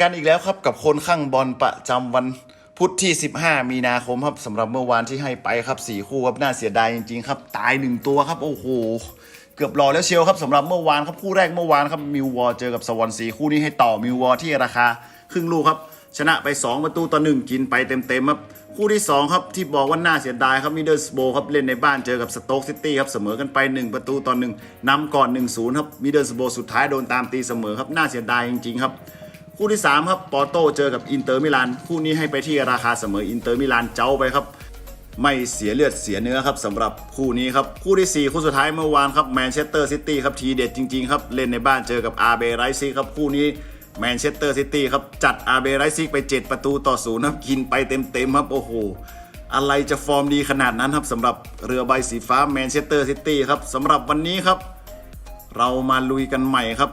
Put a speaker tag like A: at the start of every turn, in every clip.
A: กันอีกแล้วครับกับคนข้างบอลประจำวันพุธที่ 15 มีนาคมครับสำหรับเมื่อวานที่ให้ไปครับสี่คู่ครับน่าเสียดายจริงๆครับ ตายหนึ่งตัวครับ โอ้โห เกือบรอแล้วเชียวครับสำหรับเมื่อวานครับคู่แรกเมื่อวานครับมิววอลเจอกับสวอนซีคู่นี้ให้ต่อมิววอลที่ราคา ครึ่งลูกครับ ชนะไป 2 ประตูต่อหนึ่งกินไปเต็มๆครับคู่ที่สองครับที่บอกว่าน่าเสียดายครับมิเดิลสโบครับเล่นในบ้านเจอกับสโต๊กซิตี้ครับเสมอกันไป 1 ประตูต่อหนึ่งนำก่อน 1-0ครับมิเดิลสโบสุดท้ายโดนตามตีเสมอครับน่าเสียดายจริงๆครับ คู่ที่ 3 ครับปอร์โตเจอกับอินเตอร์มิลานคู่นี้ให้ไปที่ราคาเสมออินเตอร์มิลานเจ้าไปครับ ไม่เสียเลือดเสียเนื้อครับสำหรับคู่นี้ครับ คู่ที่ 4 คู่สุดท้ายเมื่อวานครับแมนเชสเตอร์ซิตี้ครับทีเด็ดจริงๆครับเล่นในบ้านเจอกับอาเบไรซิครับคู่นี้แมนเชสเตอร์ซิตี้ครับจัดอาเบไรซิกไป 7 ประตูต่อศูนย์ครับกินไปเต็มๆครับโอ้โหอะไรจะฟอร์มดีขนาดนั้นครับสำหรับเรือใบสีฟ้าแมนเชสเตอร์ซิตี้ครับสำหรับวันนี้ครับ เรามาลุยกันใหม่ครับ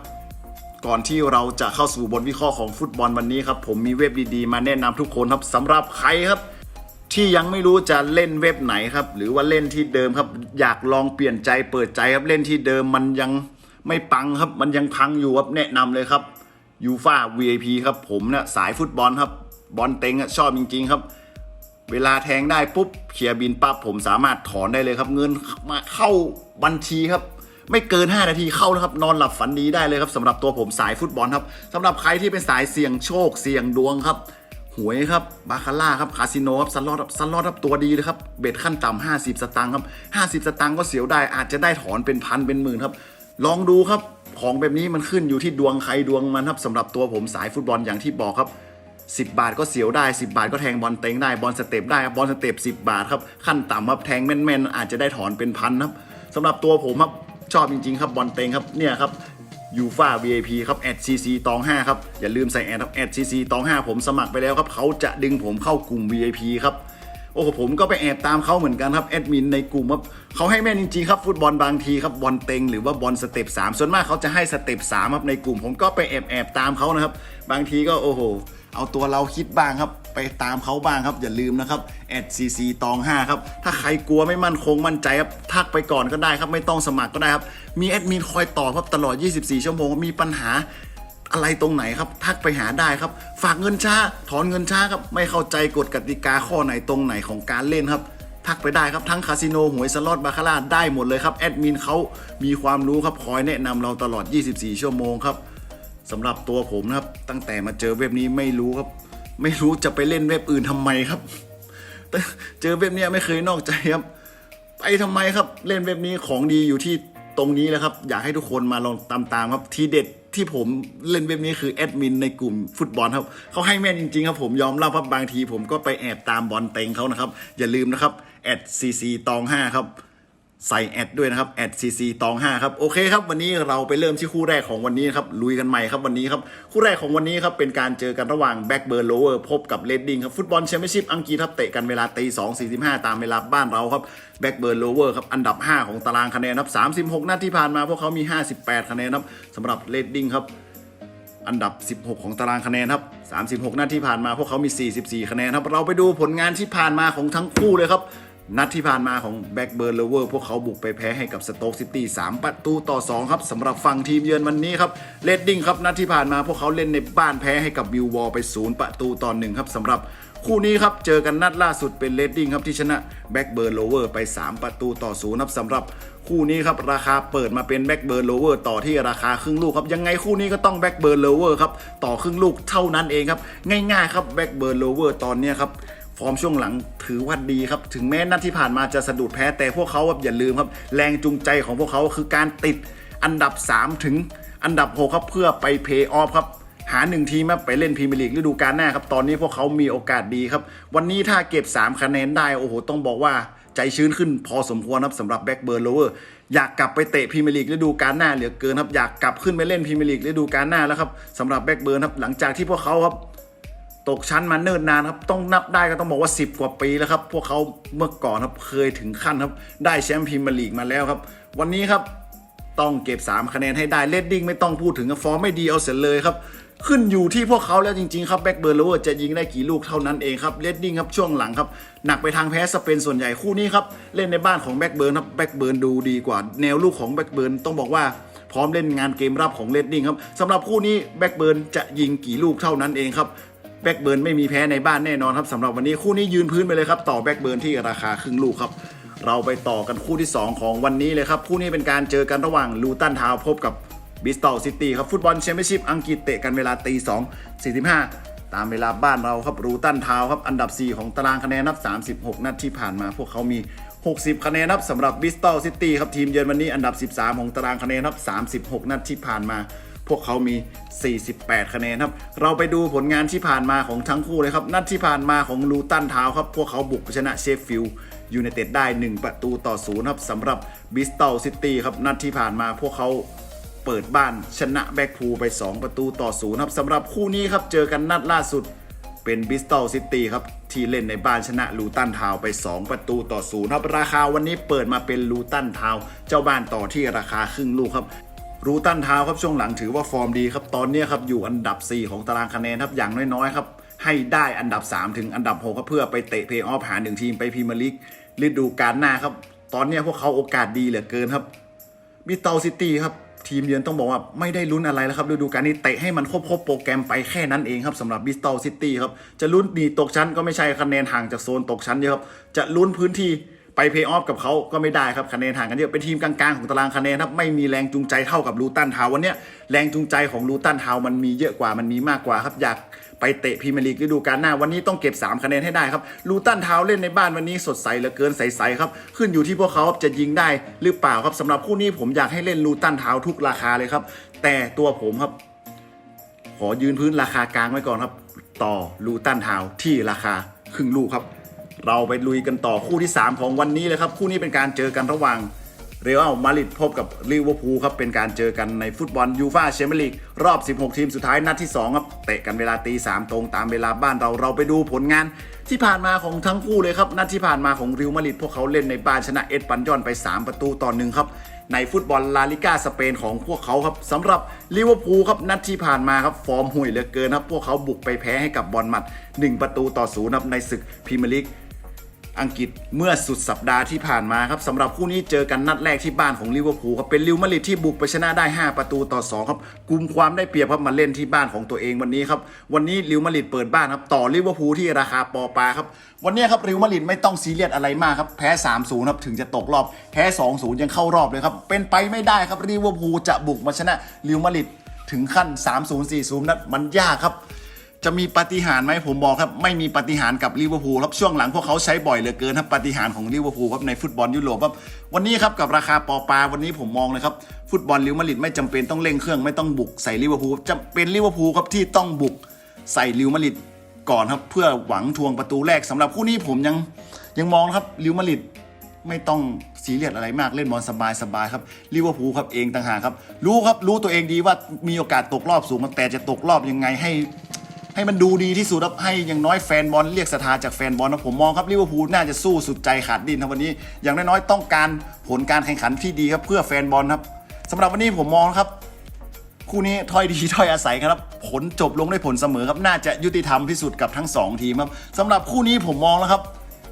A: ก่อนที่เราจะเข้าสู่บทวิเคราะห์ของฟุตบอลวันนี้ครับผมมีเว็บดีๆ มาแนะนำทุกคนครับสำหรับใครครับ ที่ยังไม่รู้จะเล่นเว็บไหนครับ หรือว่าเล่นที่เดิมครับ อยากลองเปลี่ยนใจเปิดใจครับเล่นที่เดิมมันยังไม่ปังครับ มันยังพังอยู่ครับแนะนำเลยครับยูฟ่า VIP ครับผมเนี่ยสายฟุตบอลครับบอลเต็งชอบจริงๆครับ เวลาแทงได้ปุ๊บเคลียร์บินปั๊บผมสามารถถอนได้เลยครับ เงินมาเข้าบัญชีครับ ไม่เกิน 5 นาทีเข้าแล้วครับ นอนหลับฝันดีได้เลยครับสำหรับตัวผมสายฟุตบอลครับสำหรับใครที่เป็นสายเสี่ยงโชคเสี่ยงดวงครับหวยครับบาคาร่าครับคาสิโนครับสล็อตครับสล็อตครับตัวดีเลยครับเบ็ดขั้นต่ำ50 สตางค์ครับ 50 สตางค์ก็เสียวได้อาจจะได้ถอนเป็นพันเป็นหมื่นครับ ลองดูครับของแบบนี้มันขึ้นอยู่ที่ดวงใครดวงมันครับสำหรับตัวผมสายฟุตบอลอย่างที่บอกครับ10 บาทก็เสียวได้ 10 บาทก็แทงบอลเต็งได้บอลสเต็ปได้ครับบอลสเต็ป10 บาทครับขั้นต่ำครับแทงแม่นๆอาจจะได้ถอนเป็นพันครับสำหรับตัวผมครับ ชอบจริงๆครับบอลเต็งครับเนี่ยครับยูฟา VIP ครับแอดซีซีตอง5ครับอย่าลืมใส่แอดครับแอดซีซีตอง5ผมสมัครไปแล้วครับเขาจะดึงผมเข้ากลุ่ม VIP ครับโอ้โหผมก็ไปแอบตามเขาเหมือนกันครับแอดมินในกลุ่มครับเขาให้แม่นจริงๆครับฟุตบอลบางทีครับบอลเต็งหรือว่าบอลสเต็ป3ส่วนมากเขาจะให้สเต็ป3ครับในกลุ่ม ผมก็ไปแอบแอบตามเขานะครับบางทีก็โอ้โห เอาตัวเราคิดบ้างครับ ไปตามเขาบ้างครับ อย่าลืมนะครับแอดซีซีตอง5ครับ ถ้าใครกลัวไม่มั่นคงมั่นใจครับ ทักไปก่อนก็ได้ครับ ไม่ต้องสมัครก็ได้ครับ มีแอดมินคอยตอบครับตลอด 24 ชั่วโมง มีปัญหาอะไรตรงไหนครับ ทักไปหาได้ครับ ฝากเงินช้า ถอนเงินช้าครับ ไม่เข้าใจกฎกติกาข้อไหนตรงไหนของการเล่นครับทักไปได้ครับ ทั้งคาสิโนหวยสล็อตบาคาร่าได้หมดเลยครับ แอดมินเขามีความรู้ครับ คอยแนะนำเราตลอด 24 ชั่วโมงครับ สำหรับตัวผมนะครับ ตั้งแต่มาเจอเว็บนี้ไม่รู้ครับ ไม่รู้จะไปเล่นเว็บอื่นทำไมครับเจอเว็บนี้ไม่เคยนอกใจครับ ไปทำไมครับ เล่นเว็บนี้ของดีอยู่ที่ตรงนี้แหละครับ อยากให้ทุกคนมาลองตามๆครับ ทีเด็ดที่ผมเล่นเว็บนี้คือแอดมินในกลุ่มฟุตบอลครับเขาให้แม่นจริงๆครับผมยอมรับว่าบางทีผมก็ไปแอบตามบอลเต็งเขานะครับ อย่าลืมนะครับแอดซีซีตองห้าครับ ใส่แอดด้วยนะครับแอดซีซีตองห้าครับโอเคครับวันนี้เราไปเริ่มที่คู่แรกของวันนี้ครับลุยกันใหม่ครับวันนี้ครับคู่แรกของวันนี้ครับเป็นการเจอกันระหว่างแบ็กเบิร์นโลเวอร์พบกับเลดดิ้งครับฟุตบอลแชมเปี้ยนชิพอังกฤษครับเตะกันเวลาตีสองสี่สิบห้าตามเวลาบ้านเราครับแบ็กเบิร์นโลเวอร์ครับอันดับ 5 ของตารางคะแนนครับสามสิบหกนัดที่ผ่านมาพวกเขามี 58 คะแนนครับสำหรับเลดดิ้งครับอันดับ 16 ของตารางคะแนนครับ36 นัดที่ผ่านมาพวกเขามี 44 คะแนนครับเราไปดูผลงานที่ผ่านมาของทั้งคู่เลยครับ นัดที่ผ่านมาของแบ็กเบิร์นเลเวอร์พวกเขาบุกไปแพ้ให้กับสโต๊กซิตี้3ประตูต่อ 2 ครับสำหรับฝั่งทีมเยือนวันนี้ครับเลดดิ้งครับนัดที่ผ่านมาพวกเขาเล่นในบ้านแพ้ให้กับบิลวอลไป 0 ประตูต่อ 1 ครับสำหรับคู่นี้ครับเจอกันนัดล่าสุดเป็นเลดดิ้งครับที่ชนะแบ็กเบิร์นโลเวอร์ไป 3 ประตูต่อ0ครับสำหรับคู่นี้ครับราคาเปิดมาเป็นแบ็กเบิร์นโลเวอร์ต่อที่ราคาครึ่งลูกครับยังไงคู่นี้ก็ต้องแบ็กเบิร์นโลเวอร์ครับต่อครึ่งลูกเท่านั้นเองครับง่ายๆครับแบ็กเบิร์นโลเวอร์ตอนนี้ครับ ฟอร์มช่วงหลังถือว่าดีครับ ถึงแม้นัดที่ผ่านมาจะสะดุดแพ้แต่พวกเขาครับอย่าลืมครับ แรงจูงใจของพวกเขาคือการติดอันดับ 3 ถึงอันดับ 6 ครับเพื่อไปเพย์ออฟครับ หาหนึ่งทีมไปเล่นพรีเมียร์ลีกฤดูกาลหน้าครับ ตอนนี้พวกเขามีโอกาสดีครับ วันนี้ถ้าเก็บ 3 คะแนนได้โอ้โหต้องบอกว่าใจชื้นขึ้นพอสมควรครับสำหรับแบ็กเบิร์นโลเวอร์อยากกลับไปเตะพรีเมียร์ลีกฤดูกาลหน้าเหลือเกินครับอยากกลับขึ้นไปเล่นพรีเมียร์ลีกฤดูกาลหน้าแล้วครับสำหรับแบ็กเบิร์นครับหลังจากที่พวกเขาครับ ตกชั้นมาเนิ่นนานครับต้องนับได้ก็ต้องบอกว่า 10 กว่าปีแล้วครับ พวกเขาเมื่อก่อนครับเคยถึงขั้นครับ ได้แชมป์พรีเมียร์ลีกมาแล้วครับ วันนี้ครับต้องเก็บ 3 คะแนนให้ได้เลดดิ้งไม่ต้องพูดถึงฟอร์มไม่ดีเอาเสร็จเลยครับ ขึ้นอยู่ที่พวกเขาแล้วจริงๆครับแบ็กเบิร์นโลอร์จะยิงได้กี่ลูกเท่านั้นเองครับเลดดิ้งครับช่วงหลังครับหนักไปทางแพ้สเปนส่วนใหญ่คู่นี้ครับเล่นในบ้านของแบ็กเบิร์นครับแบ็กเบิร์นดูดีกว่าแนวลูกของแบ็กเบิร์นต้องบอกว่าพร้อมเล่นงานเกมรับของเลดดิ้งครับสำหรับคู่นี้แบ็กเบิร์นจะยิงกี่ลูกเท่านั้นเองครับ แบ็กเบิร์นไม่มีแพ้ในบ้านแน่นอนครับสำหรับวันนี้คู่นี้ยืนพื้นไปเลยครับ ต่อแบ็กเบิร์นที่ราคาครึ่งลูกครับ เราไปต่อกันคู่ที่ 2 ของวันนี้เลยครับ คู่นี้เป็นการเจอกันระหว่างลูตันทาวพบกับบิสตอลซิตี้ครับฟุตบอลแชมเปี้ยนชิพอังกฤษเตะกันเวลาตี2 45ตามเวลาบ้านเราครับรูตันทาวครับอันดับ 4 ของตารางคะแนนนับ 36 นัดที่ผ่านมา พวกเขามี 60 คะแนนนับสำหรับบิสตอลซิตี้ครับทีมเยือนวันนี้อันดับ 13 ของตารางคะแนนนับ 36 นัดที่ผ่านมา พวกเขามี 48 คะแนนครับ เราไปดูผลงานที่ผ่านมาของทั้งคู่เลยครับ นัดที่ผ่านมาของลูตันทาวครับ พวกเขาบุกชนะเชฟฟิลด์ยูไนเต็ดได้ 1 ประตูต่อศูนย์ครับสำหรับบิสตอลซิตี้ครับ นัดที่ผ่านมาพวกเขาเปิดบ้านชนะแบ็กพูลไป 2 ประตูต่อศูนย์ครับสำหรับคู่นี้ครับ เจอกันนัดล่าสุดเป็นบิสตอลซิตี้ครับ ที่เล่นในบ้านชนะลูตันทาวไป 2 ประตูต่อศูนย์ครับ ราคาวันนี้เปิดมาเป็นลูตันทาวเจ้าบ้านต่อที่ราคาครึ่งลูกครับ รูตันทาวครับช่วงหลังถือว่าฟอร์มดีครับตอนนี้ครับอยู่อันดับ 4 ของตารางคะแนนครับอย่างน้อยๆครับให้ได้อันดับ 3 ถึงอันดับ6ครับเพื่อไปเตะเพย์ออฟหาหนึ่งทีมไปพรีเมียร์ลีกฤดูกาลหน้าครับ ตอนนี้พวกเขาโอกาสดีเหลือเกินครับบิสตลซิตี้ครับทีมเยือนต้องบอกว่าไม่ได้ลุ้นอะไรแล้วครับฤดูกาลนี้เตะให้มันครบครบโปรแกรมไปแค่นั้นเองครับสำหรับบิสตอลซิตี้ครับจะลุ้นหนีตกชั้นก็ไม่ใช่คะแนนห่างจากโซนตกชั้นเยอะครับจะลุ้นพื้นที่ ไปเพย์ออฟกับเขาก็ไม่ได้ครับคะแนนห่างกันเยอะเป็นทีมกลางๆของตารางคะแนนครับไม่มีแรงจูงใจเท่ากับลูตันทาววันนี้แรงจูงใจของลูตันทาวมันมีเยอะกว่ามันมีมากกว่าครับอยากไปเตะพรีเมียร์ลีกฤดูกาลหน้าวันนี้ต้องเก็บ 3 คะแนนให้ได้ครับลูตันทาวเล่นในบ้านวันนี้สดใสเหลือเกินใสๆครับขึ้นอยู่ที่พวกเขาจะยิงได้หรือเปล่าครับสำหรับคู่นี้ผมอยากให้เล่นลูตันทาวทุกราคาเลยครับ แต่ตัวผมครับ ขอยืนพื้นราคากลางไว้ก่อนครับ ต่อลูตันทาวที่ราคาครึ่งลูกครับ เราไปลุยกันต่อคู่ที่ 3 ของวันนี้เลยครับ คู่นี้เป็นการเจอกันระหว่างเรอัลมาดริดพบกับลิเวอร์พูลครับ เป็นการเจอกันในฟุตบอลยูฟาแชมเปี้ยนลีกรอบ 16 ทีมสุดท้ายนัดที่ 2 ครับ เตะกันเวลาตี3ตรงตามเวลาบ้านเราเราไปดูผลงานที่ผ่านมาของทั้งคู่เลยครับ นัดที่ผ่านมาของริวมาดริดพวกเขาเล่นในบ้านชนะเอ็ดปันยอนไป 3 ประตูต่อหนึ่งครับ ในฟุตบอลลาลิก้าสเปนของพวกเขาครับสำหรับลิเวอร์พูลครับนัดที่ผ่านมาครับฟอร์มห่วยเหลือเกินครับพวกเขาบุกไปแพ้ให้กับบอลมัด 1 ประตูต่อศูนย์ครับในศึกพรีเมียร์ลีก อังกฤษเมื่อสุดสัปดาห์ที่ผ่านมาครับสำหรับคู่นี้เจอกันนัดแรกที่บ้านของลิเวอร์พูลครับเป็นลิวมาริดที่บุกไปชนะได้ 5 ประตูต่อ2ครับกุมความได้เปรียบครับมาเล่นที่บ้านของตัวเองวันนี้ครับวันนี้ลิวมาริดเปิดบ้านครับต่อลิเวอร์พูลที่ราคาปอปาครับวันนี้ครับลิวมาริดไม่ต้องซีเรียสอะไรมากครับแพ้ 3-0ครับถึงจะตกรอบแพ้ 2-0 ยังเข้ารอบเลยครับเป็นไปไม่ได้ครับลิเวอร์พูลจะบุกมาชนะลิวมาริดถึงขั้น 3-0 4-0นั้นมันยากครับ จะมีปาฏิหาริย์ไหมผมบอกครับ ไม่มีปาฏิหาริย์กับลิเวอร์พูลครับช่วงหลังพวกเขาใช้บ่อยเหลือเกินครับปาฏิหาริย์ของลิเวอร์พูลครับในฟุตบอลยุโรปครับวันนี้ครับกับราคาปอปาวันนี้ผมมองเลยครับฟุตบอลลิเวอร์มาริดไม่จำเป็นต้องเร่งเครื่องไม่ต้องบุกใส่ลิเวอร์พูลจะเป็นลิเวอร์พูลครับที่ต้องบุกใส่ลิเวอร์มาริดก่อนครับเพื่อหวังทวงประตูแรกสำหรับคู่นี้ผมยังยังมองครับลิเวอร์มาริดไม่ต้องซีเรียสอะไรมากเล่นบอลสบายสบายครับลิเวอร์พูลครับเองต่างหากครับ รู้ครับรู้ตัวเองดีว่ามีโอกาสตกรอบสูงแต่จะตกรอบยังไงให้ ให้มันดูดีที่สุดครับให้อย่างน้อยแฟนบอลเรียกศรัทธาจากแฟนบอลนะผมมองครับลิเวอร์พูลน่าจะสู้สุดใจขาดดินครับวันนี้ อย่างน้อยๆต้องการผลการแข่งขันที่ดีครับเพื่อแฟนบอลครับสำหรับวันนี้ผมมองครับคู่นี้ถ้อยดีถ้อยอาศัยครับ ผลจบลงด้วยผลเสมอครับน่าจะยุติธรรมที่สุดกับทั้ง 2 ทีมครับสำหรับคู่นี้ผมมองแล้วครับ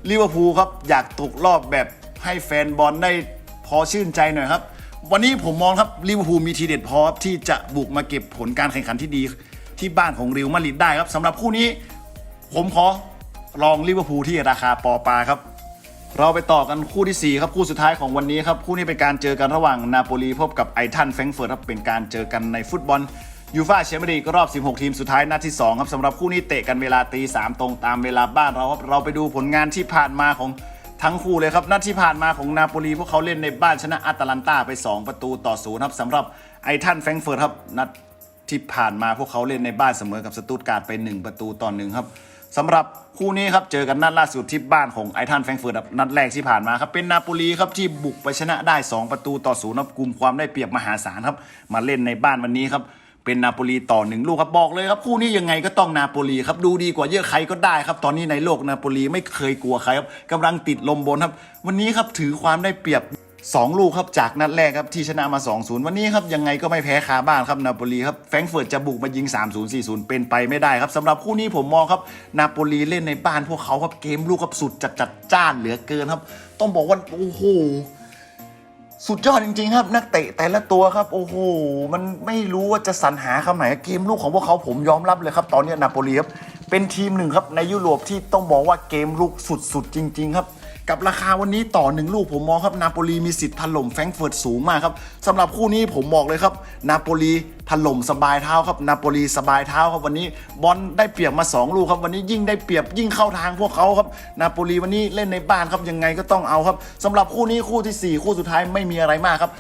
A: ลิเวอร์พูลครับอยากตกรอบแบบให้แฟนบอลได้พอชื่นใจหน่อยครับ วันนี้ผมมองครับลิเวอร์พูลมีทีเด็ดพอที่จะบุกมาเก็บผลการแข่งขันที่ดี ที่บ้านของรอัลมาดริดได้ครับสำหรับคู่นี้ ผมขอลองลิเวอร์พูลที่ราคาปอปาครับ เราไปต่อกันคู่ทีสี่ 4 ครับคู่สุดท้ายของวันนี้ครับคู่นี้เป็นการเจอกันระหว่างนาโปลีพบกับไอทันแฟรงเฟิร์ตครับเป็นการเจอกันในฟุตบอลยูฟ่าแชมเปี้ยนลีกรอบ 16 ทีมสุดท้ายนัดที่ 2 ครับสำหรับคู่นี้เตะกันเวลาตี3ตรงตามเวลาบ้านเราครับเราไปดูผลงานที่ผ่านมาของทั้งคู่เลยครับนัดที่ผ่านมาของนาโปลีพวกเขาเล่นในบ้านชนะอาตาลันตาไป 2 ประตูต่อศูนย์ครับสำหรับไอทันแฟรงเฟิร์ตครับนัด ที่ผ่านมาพวกเขาเล่นในบ้านเสมอกับสตูตการ์ดไป 1 ประตูต่อหนึ่งครับสำหรับคู่นี้ครับเจอกันนัดล่าสุดที่บ้านของไอทันแฟงเฟิร์ตนัดแรกที่ผ่านมาครับเป็นนาโปลีครับที่บุกไปชนะได้ 2 ประตูต่อศูนย์ครับกลุ่มความได้เปรียบมหาศาลครับมาเล่นในบ้านวันนี้ครับเป็นนาโปลีต่อหนึ่งลูกครับบอกเลยครับคู่นี้ยังไงก็ต้องนาโปลีครับดูดีกว่าเยอะใครก็ได้ครับ ตอนนี้ในโลกนาโปลีไม่เคยกลัวใครครับกำลังติดลมบนครับ วันนี้ครับถือความได้เปรียบ 2 ลูกครับจากนัดแรกครับที่ชนะมา 2-0 วันนี้ครับยังไงก็ไม่แพ้คาบ้านครับนาโปลีครับแฟรงก์เฟิร์ตจะบุกมายิง 3-0 4-0 เป็นไปไม่ได้ครับสำหรับคู่นี้ผมมองครับนาโปลีเล่นในบ้านพวกเขาครับเกมลูกครับสุดจัดจัดจ้านเหลือเกินครับ ต้องบอกว่าโอ้โหสุดยอดจริงๆครับ นักเตะแต่ละตัวครับ โอ้โห มันไม่รู้ว่าจะสรรหาคำไหนเกมลูกของพวกเขาผมยอมรับเลยครับ ตอนนี้นาโปลีครับเป็นทีมหนึ่งครับในยุโรปที่ต้องบอกว่าเกมลุกสุดๆจริง ๆ ครับ กับราคาวันนี้ต่อหนึ่งลูกผมมองครับนาโปลีมีสิทธิ์ถล่มแฟรงก์เฟิร์ตสูงมากครับสำหรับคู่นี้ผมบอกเลยครับนาโปลีถล่มสบายเท้าครับนาโปลีสบายเท้าครับวันนี้บอลได้เปรียบมา 2 ลูกครับวันนี้ยิ่งได้เปรียบยิ่งเข้าทางพวกเขาครับนาโปลีวันนี้เล่นในบ้านครับยังไงก็ต้องเอาครับสำหรับคู่นี้คู่ทีสี่4 คู่สุดท้ายไม่มีอะไรมากครับ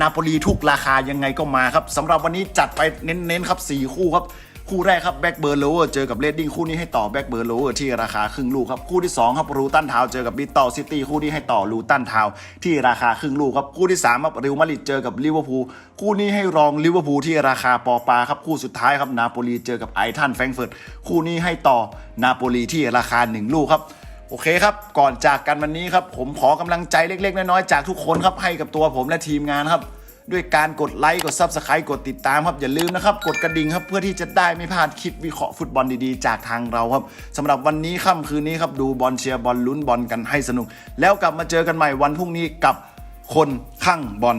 A: นาโปลีทุกราคายังไงก็มาครับสำหรับวันนี้จัดไปเน้นๆครับ4คู่ครับ คู่แรกครับแบ็กเบิร์นโลเวอร์เจอกับเลดดิ้งคู่นี้ให้ต่อแบ็กเบิร์นโลเวอร์ที่ราคาครึ่งลูกครับคู่ที่2ครับรูตันทาวเจอกับบิตตอลซิตี้คู่นี้ให้ต่อรูตันทาวที่ราคาครึ่งลูกครับคู่ที่3ครับริวมาริดเจอกับลิเวอร์พูลคู่นี้ให้รองลิเวอร์พูลที่ราคาปอปาครับคู่สุดท้ายครับนาโปลีเจอกับไอทันแฟรงเฟิร์ตคู่นี้ให้ต่อนาโปลีที่ราคา 1 ลูกครับโอเคครับ ก่อนจากกันวันนี้ครับ ผมขอกำลังใจเล็ก ๆ น้อยๆจากทุกคนครับให้กับตัวผมและทีมงานครับ ด้วยการกดไลค์กด Subscribe กดติดตามครับอย่าลืมนะครับกดกระดิ่งครับเพื่อที่จะได้ไม่พลาดคลิปวิเคราะห์ฟุตบอลดีๆ จากทางเราครับสำหรับวันนี้ค่ำคืนนี้ครับดูบอลเชียร์บอลลุ้นบอลกันให้สนุก แล้วกลับมาเจอกันใหม่วันพรุ่งนี้กับคนข้างบอล